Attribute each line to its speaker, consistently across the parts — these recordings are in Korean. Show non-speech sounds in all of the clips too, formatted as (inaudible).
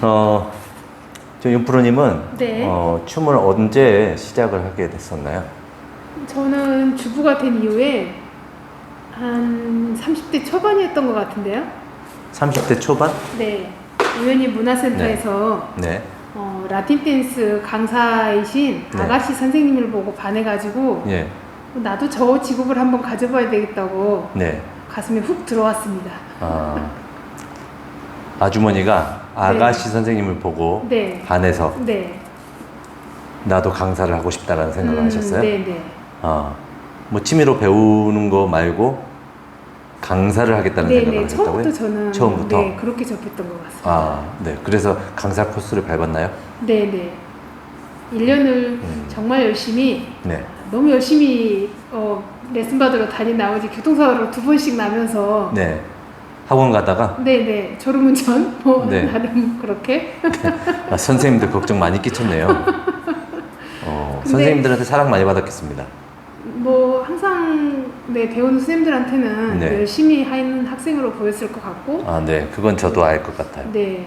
Speaker 1: 어, 저 윤프로님은
Speaker 2: 네.
Speaker 1: 어, 춤을 언제 시작을 하게 됐었나요?
Speaker 2: 저는 주부가 된 이후에 한 30대 초반이었던 것 같은데요.
Speaker 1: 30대 초반?
Speaker 2: 네. 우연히 문화센터에서
Speaker 1: 네.
Speaker 2: 어, 라틴 댄스 강사이신
Speaker 1: 네.
Speaker 2: 아가씨 선생님을 보고 반해가지고
Speaker 1: 예.
Speaker 2: 나도 저 직업을 한번 가져봐야 되겠다고
Speaker 1: 네.
Speaker 2: 가슴에 훅 들어왔습니다.
Speaker 1: 아, 아주머니가 아가씨 선생님을 보고
Speaker 2: 네.
Speaker 1: 반해서
Speaker 2: 네.
Speaker 1: 나도 강사를 하고 싶다라는 생각을
Speaker 2: 음,
Speaker 1: 하셨어요?
Speaker 2: 네 네.
Speaker 1: 아, 뭐 취미로 배우는 거 말고 강사를 하겠다는 생각을
Speaker 2: 네네.
Speaker 1: 하셨다고요?
Speaker 2: 처음부터 저는
Speaker 1: 처음부터?
Speaker 2: 네, 그렇게 접했던 것 같습니다.
Speaker 1: 아, 네. 그래서 강사 코스를 밟았나요?
Speaker 2: 네 네. 1년을
Speaker 1: 음.
Speaker 2: 정말 열심히
Speaker 1: 네.
Speaker 2: 너무 열심히 어, 레슨 받으러 다닌 나머지 교통사고로 두 번씩 나면서
Speaker 1: 네. 학원 가다가
Speaker 2: 네네 졸음운전 (laughs) 뭐
Speaker 1: 네.
Speaker 2: 나름 그렇게
Speaker 1: 아, 선생님들 걱정 많이 끼쳤네요. (laughs) 어,
Speaker 2: 근데-
Speaker 1: 선생님들한테 사랑 많이 받았겠습니다.
Speaker 2: 뭐 항상 네 배우는 선생님들한테는
Speaker 1: 네.
Speaker 2: 열심히 하는 학생으로 보였을 것 같고
Speaker 1: 아, 네. 그건 저도 알 것 같아요.
Speaker 2: 네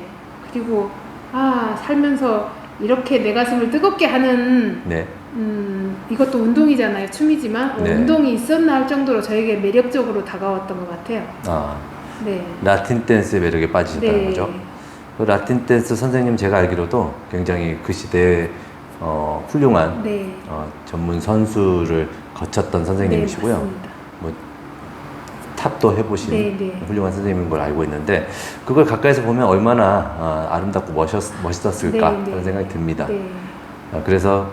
Speaker 2: 그리고 아 살면서 이렇게 내 가슴을 뜨겁게 하는
Speaker 1: 네.
Speaker 2: 음 이것도 운동이잖아요 춤이지만 어,
Speaker 1: 네.
Speaker 2: 운동이 있었나 할 정도로 저에게 매력적으로 다가왔던 것 같아요.
Speaker 1: 아,
Speaker 2: 네.
Speaker 1: 라틴 댄스의 매력에 빠지셨다는
Speaker 2: 네.
Speaker 1: 거죠. 그 라틴 댄스 선생님 제가 알기로도 굉장히 그 시대에 어, 훌륭한
Speaker 2: 네.
Speaker 1: 어, 전문 선수를 거쳤던 선생님이시고요.
Speaker 2: 네.
Speaker 1: 뭐 탑도 해보신
Speaker 2: 네, 네.
Speaker 1: 훌륭한 선생님인 걸 알고 있는데 그걸 가까이서 보면 얼마나 어, 아름답고 멋있, 멋있었을까
Speaker 2: 네, 네.
Speaker 1: 그런 생각이 듭니다.
Speaker 2: 네.
Speaker 1: 어, 그래서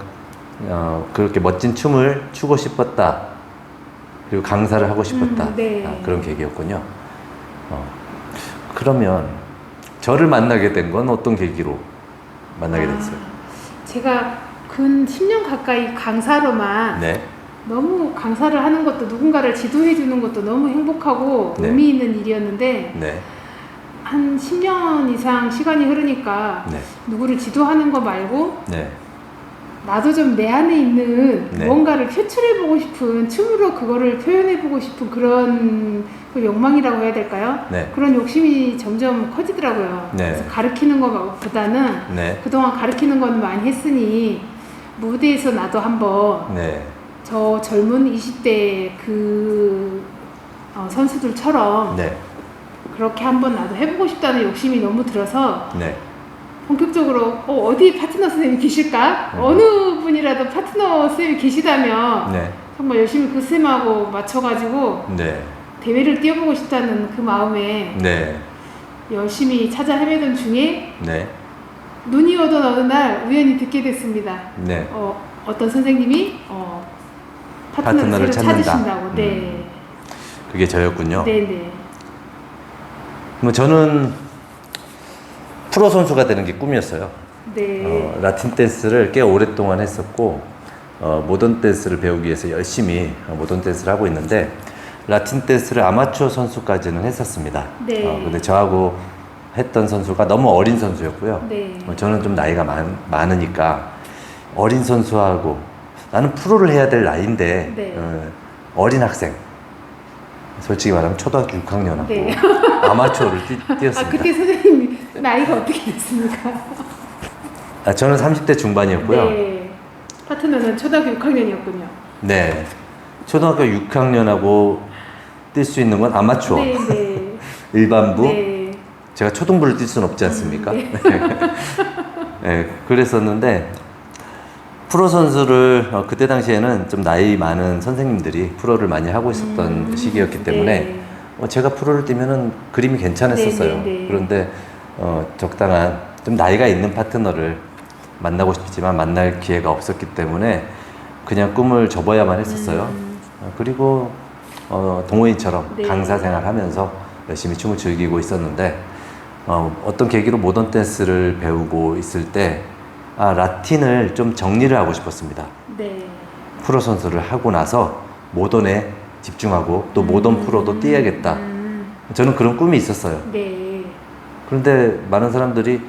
Speaker 1: 어, 그렇게 멋진 춤을 추고 싶었다. 그리고 강사를 하고 싶었다.
Speaker 2: 음, 네.
Speaker 1: 아, 그런 계기였군요. 어, 그러면 저를 만나게 된 건 어떤 계기로 만나게
Speaker 2: 아,
Speaker 1: 됐어요?
Speaker 2: 제가 근 10년 가까이 강사로만
Speaker 1: 네.
Speaker 2: 너무 강사를 하는 것도 누군가를 지도해 주는 것도 너무 행복하고
Speaker 1: 네.
Speaker 2: 의미 있는 일이었는데
Speaker 1: 네.
Speaker 2: 한 10년 이상 시간이 흐르니까
Speaker 1: 네.
Speaker 2: 누구를 지도하는 거 말고
Speaker 1: 네.
Speaker 2: 나도 좀 내 안에 있는
Speaker 1: 네.
Speaker 2: 무언가를 표출해 보고 싶은 춤으로 그거를 표현해 보고 싶은 그런 그 욕망이라고 해야 될까요?
Speaker 1: 네.
Speaker 2: 그런 욕심이 점점 커지더라고요.
Speaker 1: 네.
Speaker 2: 그래서 가르치는 것보다는
Speaker 1: 네.
Speaker 2: 그동안 가르치는 건 많이 했으니 무대에서 나도 한번
Speaker 1: 네.
Speaker 2: 저 젊은 20대 그 어, 선수들처럼
Speaker 1: 네.
Speaker 2: 그렇게 한번 나도 해보고 싶다는 욕심이 너무 들어서
Speaker 1: 네.
Speaker 2: 본격적으로 어, 디 파트너 선생님이 계실까?
Speaker 1: 음.
Speaker 2: 어느 분이라도 파트너 선생님이 계시다면
Speaker 1: 네.
Speaker 2: 정말 열심히 그 쌤하고 맞춰가지고
Speaker 1: 네.
Speaker 2: 대회를 뛰어보고 싶다는 그 마음에
Speaker 1: 네.
Speaker 2: 열심히 찾아 헤매던 중에
Speaker 1: 네.
Speaker 2: 눈이 오던 어느 날 우연히 듣게 됐습니다.
Speaker 1: 네.
Speaker 2: 어, 어떤 선생님이 어, 파트너를,
Speaker 1: 파트너를.
Speaker 2: 찾으신다고. 네.
Speaker 1: 그게 저였군요.
Speaker 2: 네, 네.
Speaker 1: 뭐 저는 프로 선수가 되는 게 꿈이었어요.
Speaker 2: 네.
Speaker 1: 어, 라틴 댄스를 꽤 오랫동안 했었고 어, 모던 댄스를 배우기 위해서 열심히 어, 모던 댄스를 하고 있는데 라틴 댄스를 아마추어 선수까지는 했었습니다.
Speaker 2: 네.
Speaker 1: 어, 근데 저하고 했던 선수가 너무 어린 선수였고요.
Speaker 2: 네.
Speaker 1: 어, 저는 좀 나이가 많, 많으니까 어린 선수하고 나는 프로를 해야 될 나이인데
Speaker 2: 네.
Speaker 1: 어, 어린 학생 솔직히 말하면 초등학교 6학년하고
Speaker 2: 네. (laughs)
Speaker 1: 아마추어를 뛰, 뛰었습니다.
Speaker 2: 아, 그때 선생님 나이가 어떻게 됐습니까?
Speaker 1: 아, 저는 30대 중반이었고요.
Speaker 2: 네. 파트너는 초등학교 6학년이었군요.
Speaker 1: 네. 초등학교 6학년하고 뛸 수 있는 건 아마추어.
Speaker 2: 네, 네. (laughs)
Speaker 1: 일반부.
Speaker 2: 네.
Speaker 1: 제가 초등부를 뛸 수는 없지 않습니까?
Speaker 2: 네. (laughs)
Speaker 1: 네, 그랬었는데 프로 선수를 어, 그때 당시에는 좀 나이 많은 선생님들이 프로를 많이 하고 있었던
Speaker 2: 음,
Speaker 1: 시기였기 때문에
Speaker 2: 네.
Speaker 1: 어, 제가 프로를 뛰면은 그림이 괜찮았었어요.
Speaker 2: 네, 네, 네.
Speaker 1: 그런데 어, 적당한 좀 나이가 있는 파트너를 만나고 싶지만 만날 기회가 없었기 때문에 그냥 꿈을 접어야만 했었어요.
Speaker 2: 음.
Speaker 1: 어, 그리고 어, 동호인처럼
Speaker 2: 네.
Speaker 1: 강사 생활하면서 열심히 춤을 즐기고 있었는데 어, 어떤 계기로 모던 댄스를 배우고 있을 때 아, 라틴을 좀 정리를 하고 싶었습니다.
Speaker 2: 네.
Speaker 1: 프로 선수를 하고 나서 모던에 집중하고 또 모던 프로도 뛰어야겠다.
Speaker 2: 음.
Speaker 1: 저는 그런 꿈이 있었어요.
Speaker 2: 네.
Speaker 1: 그런데 많은 사람들이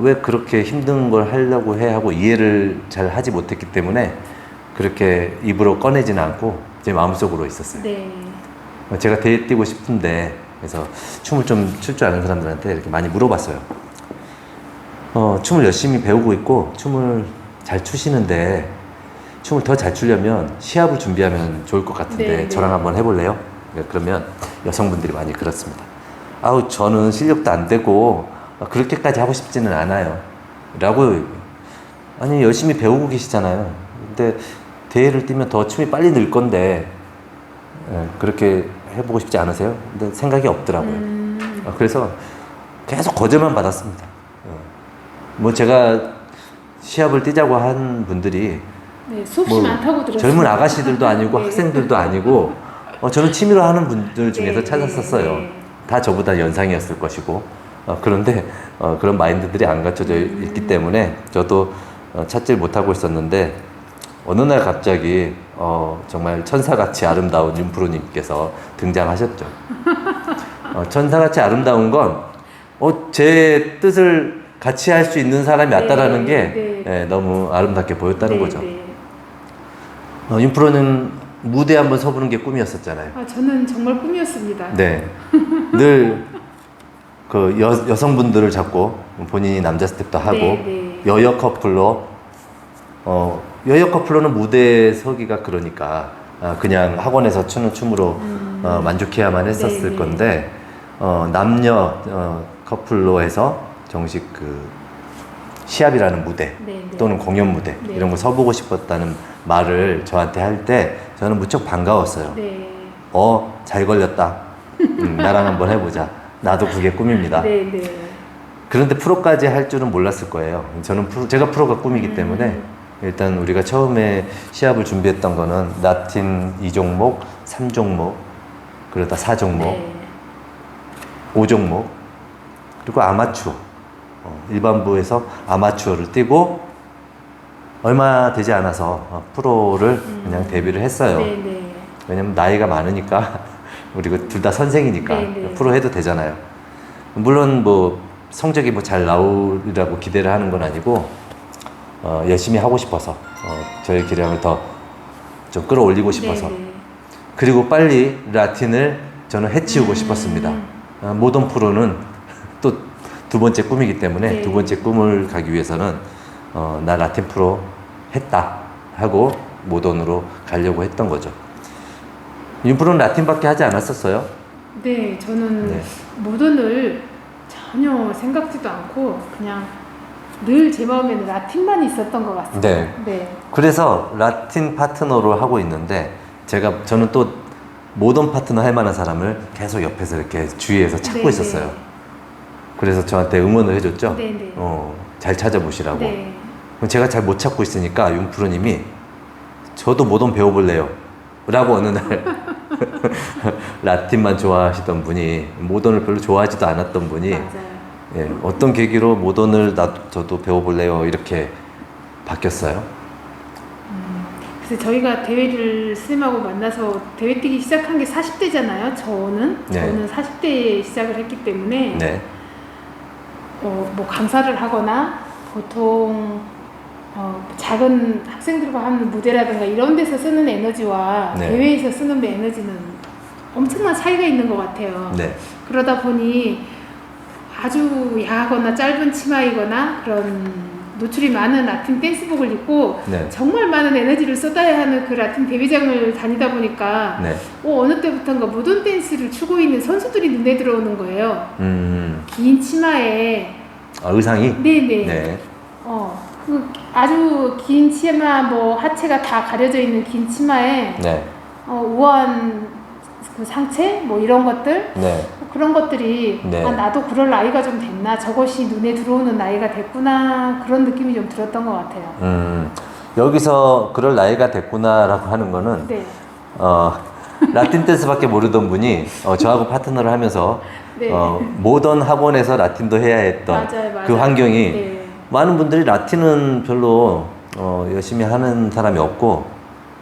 Speaker 1: 왜 그렇게 힘든 걸 하려고 해 하고 이해를 잘 하지 못했기 때문에 그렇게 입으로 꺼내지는 않고 제 마음속으로 있었어요.
Speaker 2: 네.
Speaker 1: 제가 대회 뛰고 싶은데 그래서 춤을 좀 출 줄 아는 사람들한테 이렇게 많이 물어봤어요. 어, 춤을 열심히 배우고 있고 춤을 잘 추시는데 춤을 더 잘 추려면 시합을 준비하면 좋을 것 같은데
Speaker 2: 네, 네.
Speaker 1: 저랑 한번 해볼래요? 네, 그러면 여성분들이 많이 그렇습니다. 아우 저는 실력도 안 되고 어, 그렇게까지 하고 싶지는 않아요. 라고 아니 열심히 배우고 계시잖아요. 근데 대회를 뛰면 더 춤이 빨리 늘 건데 예, 그렇게 해보고 싶지 않으세요? 근데 생각이 없더라고요.
Speaker 2: 음,
Speaker 1: 어, 그래서 계속 거절만 받았습니다. 어. 뭐 제가 시합을 뛰자고 한 분들이
Speaker 2: 네, 수없이
Speaker 1: 뭐
Speaker 2: 많다고 들었어요.
Speaker 1: 젊은 아가씨들도 아니고 (laughs)
Speaker 2: 네.
Speaker 1: 학생들도 아니고 어, 저는 취미로 하는 분들 중에서
Speaker 2: 네,
Speaker 1: 찾았었어요.
Speaker 2: 네.
Speaker 1: 다 저보다 연상이었을 것이고 어, 그런데 어, 그런 마인드들이 안 갖춰져
Speaker 2: 음.
Speaker 1: 있기 때문에 저도 어, 찾질 못하고 있었는데 어느 날 갑자기 어, 정말 천사같이 아름다운 윤프로님께서 등장하셨죠. (laughs) 어, 천사같이 아름다운 건 어, 제 뜻을 같이 할 수 있는 사람이 왔다라는
Speaker 2: 네,
Speaker 1: 게
Speaker 2: 네.
Speaker 1: 예, 너무 아름답게 보였다는
Speaker 2: 네,
Speaker 1: 거죠.
Speaker 2: 네.
Speaker 1: 어, 윤프로는 무대 한번 서보는 게 꿈이었었잖아요.
Speaker 2: 아, 저는 정말 꿈이었습니다.
Speaker 1: 네. (laughs) 늘 그 여성분들을 잡고 본인이 남자 스텝도 하고
Speaker 2: 네, 네.
Speaker 1: 여여 커플로 어 여여 커플로는 무대에 서기가 그러니까 아, 그냥 학원에서 추는 춤으로
Speaker 2: 음.
Speaker 1: 어, 만족해야만 했었을
Speaker 2: 네, 네.
Speaker 1: 건데 어, 남녀 어, 커플로 해서 정식 그 시합이라는 무대
Speaker 2: 네, 네.
Speaker 1: 또는 공연 무대
Speaker 2: 네.
Speaker 1: 이런 거 서보고 싶었다는 말을 저한테 할 때 저는 무척 반가웠어요.
Speaker 2: 네.
Speaker 1: 어, 잘 걸렸다. 음, 나랑 한번 해보자. 나도 그게 꿈입니다.
Speaker 2: 네, 네.
Speaker 1: 그런데 프로까지 할 줄은 몰랐을 거예요. 저는 프로, 제가 프로가 꿈이기
Speaker 2: 음.
Speaker 1: 때문에 일단 우리가 처음에 시합을 준비했던 거는 라틴 2종목, 3종목, 그러다 4종목,
Speaker 2: 네.
Speaker 1: 5종목, 그리고 아마추어. 어, 일반부에서 아마추어를 뛰고 얼마 되지 않아서 어, 프로를 그냥 데뷔를 했어요.
Speaker 2: 네, 네.
Speaker 1: 왜냐면 나이가 많으니까 (laughs) 그리고 둘다 선생이니까
Speaker 2: 네, 네.
Speaker 1: 프로 해도 되잖아요. 물론 뭐 성적이 뭐 잘 나오리라고 기대를 하는 건 아니고 어, 열심히 하고 싶어서 어, 저의 기량을 더 좀 끌어올리고 싶어서
Speaker 2: 네, 네.
Speaker 1: 그리고 빨리 라틴을 저는 해치우고
Speaker 2: 음.
Speaker 1: 싶었습니다. 어, 모던 프로는 (laughs) 또 두 번째 꿈이기 때문에
Speaker 2: 네.
Speaker 1: 두 번째 꿈을 가기 위해서는 어, 나 라틴 프로 했다 하고 모던으로 가려고 했던 거죠. 윤프로는 라틴밖에 하지 않았었어요.
Speaker 2: 네, 저는
Speaker 1: 네.
Speaker 2: 모던을 전혀 생각지도 않고 그냥 늘 제 마음에는 라틴만 있었던 것 같습니다.
Speaker 1: 네.
Speaker 2: 네.
Speaker 1: 그래서 라틴 파트너로 하고 있는데 제가 저는 또 모던 파트너 할 만한 사람을 계속 옆에서 이렇게 주위에서 찾고
Speaker 2: 네,
Speaker 1: 있었어요. 그래서 저한테 응원을 해줬죠.
Speaker 2: 네, 네.
Speaker 1: 어, 잘 찾아보시라고.
Speaker 2: 네.
Speaker 1: 그럼 제가 잘 못 찾고 있으니까 윤프로님이 저도 모던 배워볼래요. 라고 어느 날 (laughs) 라틴만 좋아하시던 분이 모던을 별로 좋아하지도 않았던 분이
Speaker 2: 맞아요.
Speaker 1: 예, 어떤 계기로 모던을 나 저도 배워볼래요 이렇게 바뀌었어요.
Speaker 2: 그래서 저희가 대회를 스님하고 만나서 대회 뛰기 시작한 게 40대잖아요. 저는
Speaker 1: 네.
Speaker 2: 저는 40대에 시작을 했기 때문에
Speaker 1: 네,
Speaker 2: 어, 뭐 강사를 하거나 보통 어, 작은 학생들과 하는 무대라든가 이런 데서 쓰는 에너지와
Speaker 1: 네.
Speaker 2: 대회에서 쓰는 에너지는 엄청난 차이가 있는 것 같아요.
Speaker 1: 네,
Speaker 2: 그러다 보니 아주 야하거나 짧은 치마이거나 그런 노출이 많은 라틴 댄스복을 입고
Speaker 1: 네,
Speaker 2: 정말 많은 에너지를 쏟아야 하는 그 라틴 데뷔장을 다니다 보니까
Speaker 1: 네.
Speaker 2: 어, 어느 때부턴가 모던 댄스를 추고 있는 선수들이 눈에 들어오는 거예요.
Speaker 1: 음,
Speaker 2: 긴 치마에.
Speaker 1: 아, 의상이?
Speaker 2: 네네.
Speaker 1: 네,
Speaker 2: 어, 그 아주 긴 치마 뭐 하체가 다 가려져 있는 긴 치마에
Speaker 1: 네,
Speaker 2: 어, 우아한 그 상체? 뭐 이런 것들?
Speaker 1: 네,
Speaker 2: 그런 것들이
Speaker 1: 네.
Speaker 2: 아 나도 그럴 나이가 좀 됐나 저것이 눈에 들어오는 나이가 됐구나 그런 느낌이 좀 들었던 것 같아요.
Speaker 1: 음, 여기서 그럴 나이가 됐구나라고 하는 거는
Speaker 2: 네,
Speaker 1: 어, 라틴 댄스밖에 모르던 분이 어, 저하고 파트너를 하면서
Speaker 2: 네.
Speaker 1: 어, 모던 학원에서 라틴도 해야 했던
Speaker 2: 맞아요, 맞아요.
Speaker 1: 그 환경이
Speaker 2: 네.
Speaker 1: 많은 분들이 라틴은 별로 어, 열심히 하는 사람이 없고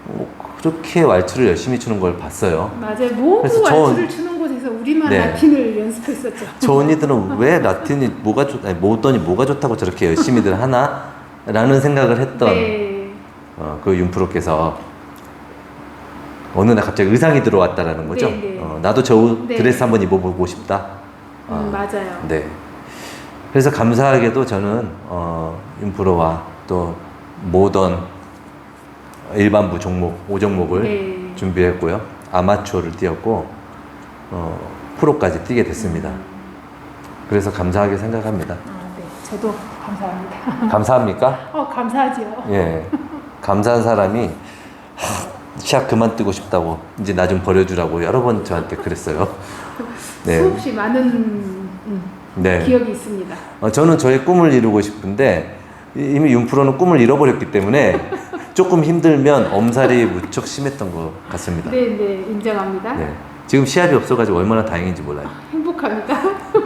Speaker 1: 어, 그렇게 왈츠를 열심히 추는 걸 봤어요.
Speaker 2: 맞아요.
Speaker 1: 그래서 저-
Speaker 2: 왈츠를 추는 곳에서 우리만
Speaker 1: 네.
Speaker 2: 라틴을 연습했었죠. (laughs)
Speaker 1: 저 언니들은 왜 라틴이 뭐가 좋, 아니, 모던이 뭐가 좋다고 저렇게 열심히들 하나? 라는 생각을 했던
Speaker 2: 네,
Speaker 1: 어, 그 윤프로께서 어느 날 갑자기 의상이 들어왔다라는 거죠.
Speaker 2: 네, 네.
Speaker 1: 어, 나도 저 옷-
Speaker 2: 네.
Speaker 1: 드레스 한번 입어보고 싶다.
Speaker 2: 음, 맞아요.
Speaker 1: 네. 그래서 감사하게도 저는 어, 인프로와 또 모던 일반부 종목 5종목을
Speaker 2: 네.
Speaker 1: 준비했고요. 아마추어를 뛰었고 어, 프로까지 뛰게 됐습니다. 그래서 감사하게 생각합니다.
Speaker 2: 아, 네. 저도 감사합니다. (laughs)
Speaker 1: 감사합니까?
Speaker 2: 어, 감사하지요.
Speaker 1: 예. 감사한 사람이 하, 시합 그만 뛰고 싶다고 이제 나 좀 버려주라고 여러 번 저한테 그랬어요. (laughs) 네.
Speaker 2: 수없이 많은 음,
Speaker 1: 네.
Speaker 2: 기억이 있습니다.
Speaker 1: 어, 저는 저의 꿈을 이루고 싶은데 이- 이미 윤프로는 꿈을 잃어버렸기 때문에 (laughs) 조금 힘들면 엄살이 무척 심했던 것 같습니다.
Speaker 2: 네, 네, 인정합니다.
Speaker 1: 네. 지금 시합이 없어가지고 얼마나 다행인지 몰라요.
Speaker 2: 행복합니다.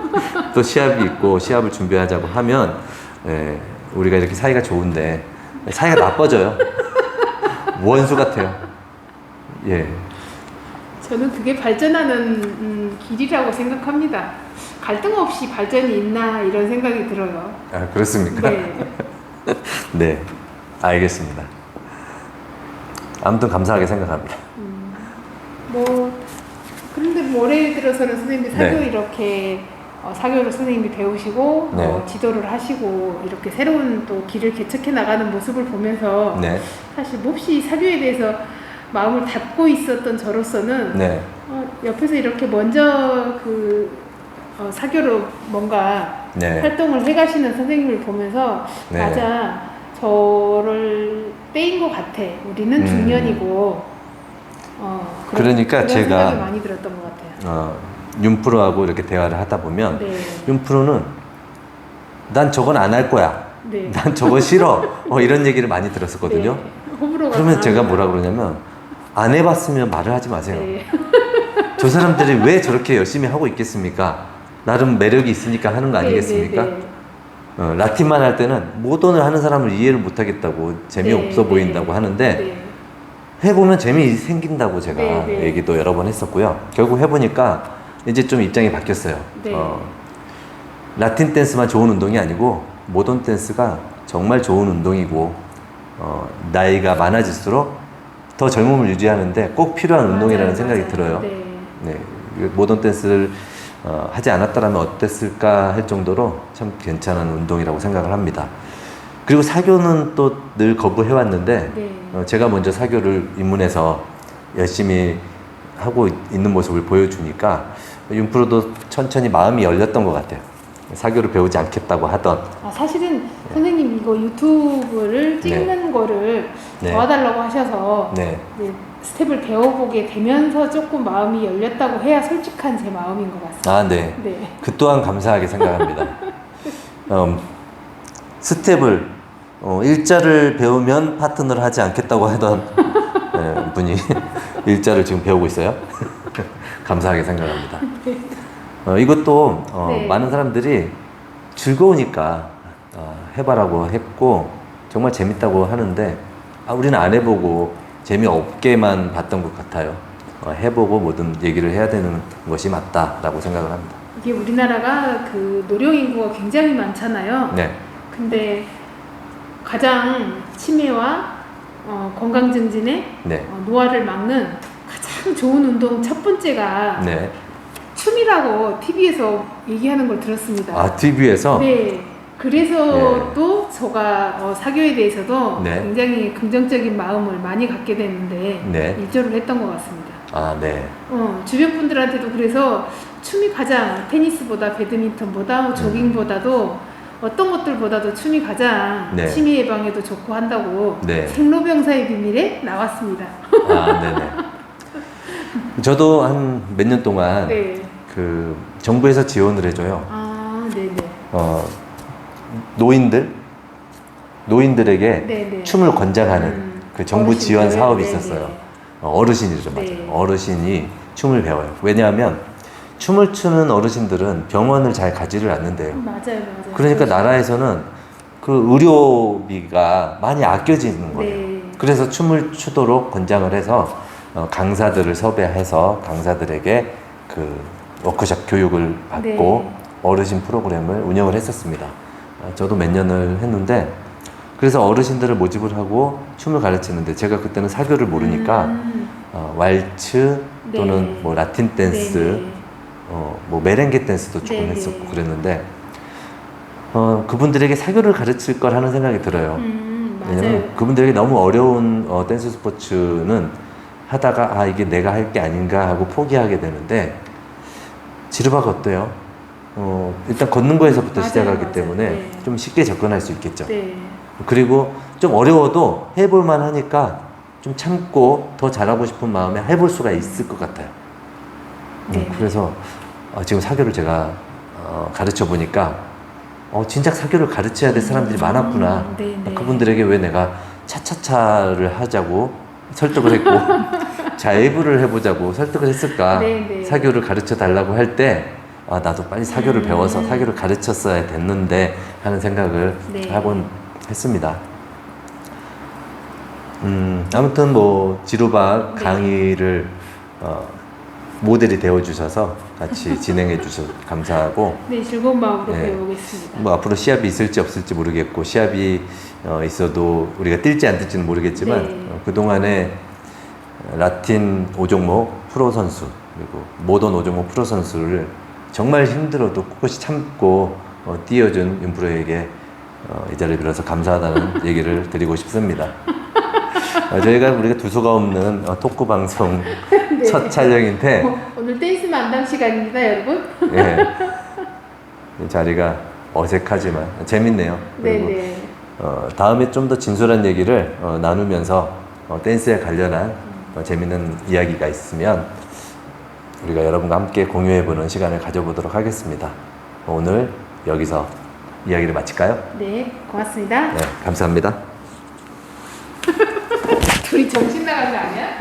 Speaker 2: (laughs)
Speaker 1: 또 시합이 있고 시합을 준비하자고 하면 예, 우리가 이렇게 사이가 좋은데 사이가 나빠져요. (laughs) 원수 같아요. 예.
Speaker 2: 저는 그게 발전하는 음, 길이라고 생각합니다. 갈등 없이 발전이 있나 이런 생각이 들어요.
Speaker 1: 아, 그렇습니까?
Speaker 2: 네. (laughs)
Speaker 1: 네. 알겠습니다. 아무튼 감사하게 생각합니다.
Speaker 2: 뭐 그런데 뭐 올해 들어서는 선생님이 사교
Speaker 1: 네.
Speaker 2: 이렇게 어, 사교를 선생님이 배우시고
Speaker 1: 네.
Speaker 2: 어, 지도를 하시고 이렇게 새로운 또 길을 개척해 나가는 모습을 보면서
Speaker 1: 네.
Speaker 2: 사실 몹시 사교에 대해서 마음을 닫고 있었던 저로서는
Speaker 1: 네.
Speaker 2: 어, 옆에서 이렇게 먼저 그 어, 사교로 뭔가
Speaker 1: 네.
Speaker 2: 활동을 해가시는 선생님을 보면서
Speaker 1: 네.
Speaker 2: 맞아 저를 빼인 것 같아 우리는
Speaker 1: 음.
Speaker 2: 중년이고 어, 그런-
Speaker 1: 그러니까
Speaker 2: 그런
Speaker 1: 제가-
Speaker 2: 생각이 많이 들었던 것 같아요.
Speaker 1: 어, 윤프로하고 이렇게 대화를 하다 보면
Speaker 2: 네,
Speaker 1: 윤프로는 난 저건 안 할 거야.
Speaker 2: 네. (laughs)
Speaker 1: 난 저거 싫어. 어, 이런 얘기를 많이 들었었거든요.
Speaker 2: 네. 호불호가
Speaker 1: 그러면 제가
Speaker 2: 강합니다.
Speaker 1: 뭐라 그러냐면 안 해봤으면 말을 하지 마세요.
Speaker 2: 네. (laughs)
Speaker 1: 저 사람들이 왜 저렇게 열심히 하고 있겠습니까? 나름 매력이 있으니까 하는 거 아니겠습니까?
Speaker 2: 네, 네, 네.
Speaker 1: 어, 라틴만 할 때는 모던을 하는 사람을 이해를 못 하겠다고 재미없어
Speaker 2: 네,
Speaker 1: 보인다고
Speaker 2: 네.
Speaker 1: 하는데
Speaker 2: 네.
Speaker 1: 해보면 재미 생긴다고 제가
Speaker 2: 네, 네.
Speaker 1: 얘기도 여러 번 했었고요. 결국 해보니까 이제 좀 입장이 바뀌었어요.
Speaker 2: 네.
Speaker 1: 어, 라틴 댄스만 좋은 운동이 아니고 모던 댄스가 정말 좋은 운동이고 어, 나이가 많아질수록 더 젊음을 유지하는데 꼭 필요한 운동이라는
Speaker 2: 맞아요,
Speaker 1: 생각이
Speaker 2: 맞아요.
Speaker 1: 들어요.
Speaker 2: 네.
Speaker 1: 네, 이 모던 댄스를 어, 하지 않았다라면 어땠을까 할 정도로 참 괜찮은 운동이라고 생각을 합니다. 그리고 사교는 또 늘 거부해왔는데
Speaker 2: 네.
Speaker 1: 어, 제가 먼저 사교를 입문해서 열심히 하고 있- 있는 모습을 보여주니까 윤프로도 천천히 마음이 열렸던 것 같아요. 사교를 배우지 않겠다고 하던
Speaker 2: 아, 사실은 선생님 이거 유튜브를 찍는 거를
Speaker 1: 네.
Speaker 2: 도와달라고 하셔서
Speaker 1: 네,
Speaker 2: 이제 스텝을 배워보게 되면서 조금 마음이 열렸다고 해야 솔직한 제 마음인 것 같습니다.
Speaker 1: 아 네,
Speaker 2: 네.
Speaker 1: 그 또한 감사하게 생각합니다. (laughs) 음, 스텝을 어, 일자를 배우면 파트너를 하지 않겠다고 하던 예, 분이 (laughs) 일자를 지금 배우고 있어요. (laughs) 감사하게 생각합니다. 어, 이것도 어,
Speaker 2: 네.
Speaker 1: 많은 사람들이 즐거우니까 어, 해봐라고 했고 정말 재밌다고 하는데 아, 우리는 안 해보고 재미없게만 봤던 것 같아요. 어, 해보고 뭐든 얘기를 해야 되는 것이 맞다라고 생각을 합니다.
Speaker 2: 이게 우리나라가 그 노령 인구가 굉장히 많잖아요.
Speaker 1: 네.
Speaker 2: 근데 가장 치매와 어, 건강 증진에
Speaker 1: 네.
Speaker 2: 어, 노화를 막는 가장 좋은 운동 첫 번째가
Speaker 1: 네.
Speaker 2: 춤이라고 TV에서 얘기하는 걸 들었습니다.
Speaker 1: 아, TV에서?
Speaker 2: 네. 그래서
Speaker 1: 예.
Speaker 2: 또 제가 어, 사교에 대해서도
Speaker 1: 네.
Speaker 2: 굉장히 긍정적인 마음을 많이 갖게 됐는데
Speaker 1: 네.
Speaker 2: 일조를 했던 것 같습니다.
Speaker 1: 아, 네.
Speaker 2: 어, 주변 분들한테도 그래서 춤이 가장 테니스보다 배드민턴보다 조깅보다도 어떤 것들보다도 춤이 가장
Speaker 1: 네.
Speaker 2: 치매 예방에도 좋고 한다고
Speaker 1: 네.
Speaker 2: 생로병사의 비밀에 나왔습니다.
Speaker 1: 아, 네네. 저도 한 몇 년 동안 (laughs)
Speaker 2: 네.
Speaker 1: 그 정부에서 지원을 해줘요.
Speaker 2: 아, 네네.
Speaker 1: 어, 노인들, 노인들에게
Speaker 2: 네네.
Speaker 1: 춤을 권장하는
Speaker 2: 음,
Speaker 1: 그 정부
Speaker 2: 어르신들,
Speaker 1: 지원 사업이
Speaker 2: 네네.
Speaker 1: 있었어요. 어, 어르신이죠, 맞아요.
Speaker 2: 네.
Speaker 1: 어르신이 춤을 배워요. 왜냐하면 춤을 추는 어르신들은 병원을 잘 가지를 않는데요.
Speaker 2: 맞아요, 맞아요.
Speaker 1: 그러니까 나라에서는 그 의료비가 많이 아껴지는 거예요.
Speaker 2: 네.
Speaker 1: 그래서 춤을 추도록 권장을 해서 어, 강사들을 섭외해서 강사들에게 그 워크숍 교육을 받고
Speaker 2: 네.
Speaker 1: 어르신 프로그램을 운영을 했었습니다. 어, 저도 몇 년을 했는데 그래서 어르신들을 모집을 하고 춤을 가르치는데 제가 그때는 사교를 모르니까
Speaker 2: 음,
Speaker 1: 어, 왈츠 또는
Speaker 2: 네.
Speaker 1: 뭐 라틴 댄스
Speaker 2: 네네.
Speaker 1: 어, 뭐 메렝게 댄스도 조금
Speaker 2: 네네.
Speaker 1: 했었고 그랬는데 어, 그분들에게 사교를 가르칠 거라는 생각이 들어요.
Speaker 2: 음,
Speaker 1: 왜냐면. 그분들에게 너무 어려운 어, 댄스 스포츠는 하다가 아 이게 내가 할 게 아닌가 하고 포기하게 되는데 지르바가 어때요? 어, 일단 걷는 거에서부터
Speaker 2: 맞아요,
Speaker 1: 시작하기
Speaker 2: 맞아요.
Speaker 1: 때문에
Speaker 2: 네.
Speaker 1: 좀 쉽게 접근할 수 있겠죠.
Speaker 2: 네.
Speaker 1: 그리고 좀 어려워도 해볼만 하니까 좀 참고 더 잘하고 싶은 마음에 해볼 수가 있을 것 같아요. 음,
Speaker 2: 네.
Speaker 1: 그래서 어, 지금 사교를 제가 어, 가르쳐 보니까 어, 진작 사교를 가르쳐야 될 사람들이 많았구나.
Speaker 2: 음, 네, 네.
Speaker 1: 그분들에게 왜 내가 차차차를 하자고 설득을 했고 (laughs) 자해부를 해보자고 설득을 했을까?
Speaker 2: 네, 네.
Speaker 1: 사교를 가르쳐 달라고 할 때 아, 나도 빨리 사교를
Speaker 2: 음.
Speaker 1: 배워서 사교를 가르쳤어야 됐는데 하는 생각을
Speaker 2: 네.
Speaker 1: 하곤 했습니다. 음, 아무튼 뭐 지루박
Speaker 2: 네.
Speaker 1: 강의를 어, 모델이 되어 주셔서 같이 (laughs) 진행해 주셔서 감사하고
Speaker 2: 네, 즐거운 마음으로
Speaker 1: 네.
Speaker 2: 배워보겠습니다.
Speaker 1: 뭐 앞으로 시합이 있을지 없을지 모르겠고 시합이 어, 있어도 우리가 뛸지 안 뛸지는 모르겠지만
Speaker 2: 네.
Speaker 1: 어, 그 동안에 라틴 5종목 프로 선수 그리고 모던 5종목 프로 선수를 정말 힘들어도 꿋꿋이 참고 어, 뛰어준 윤프로에게 어, 이 자리를 빌어서 감사하다는 (laughs) 얘기를 드리고 싶습니다. 어, 저희가 우리가 두서가 없는 어, 토크 방송 (laughs)
Speaker 2: 네.
Speaker 1: 첫 촬영인데
Speaker 2: 어, 오늘 댄스 만담 시간입니다, 여러분.
Speaker 1: 예. 이 자리가 어색하지만 재밌네요.
Speaker 2: 네,
Speaker 1: 그리고
Speaker 2: 네.
Speaker 1: 어, 다음에 좀 더 진솔한 얘기를 어, 나누면서 어, 댄스에 관련한 어, 재밌는 이야기가 있으면 우리가 여러분과 함께 공유해보는 시간을 가져보도록 하겠습니다. 오늘 여기서 이야기를 마칠까요?
Speaker 2: 네, 고맙습니다.
Speaker 1: 네, 감사합니다. (laughs)
Speaker 2: 둘이 정신 나간 거 아니야?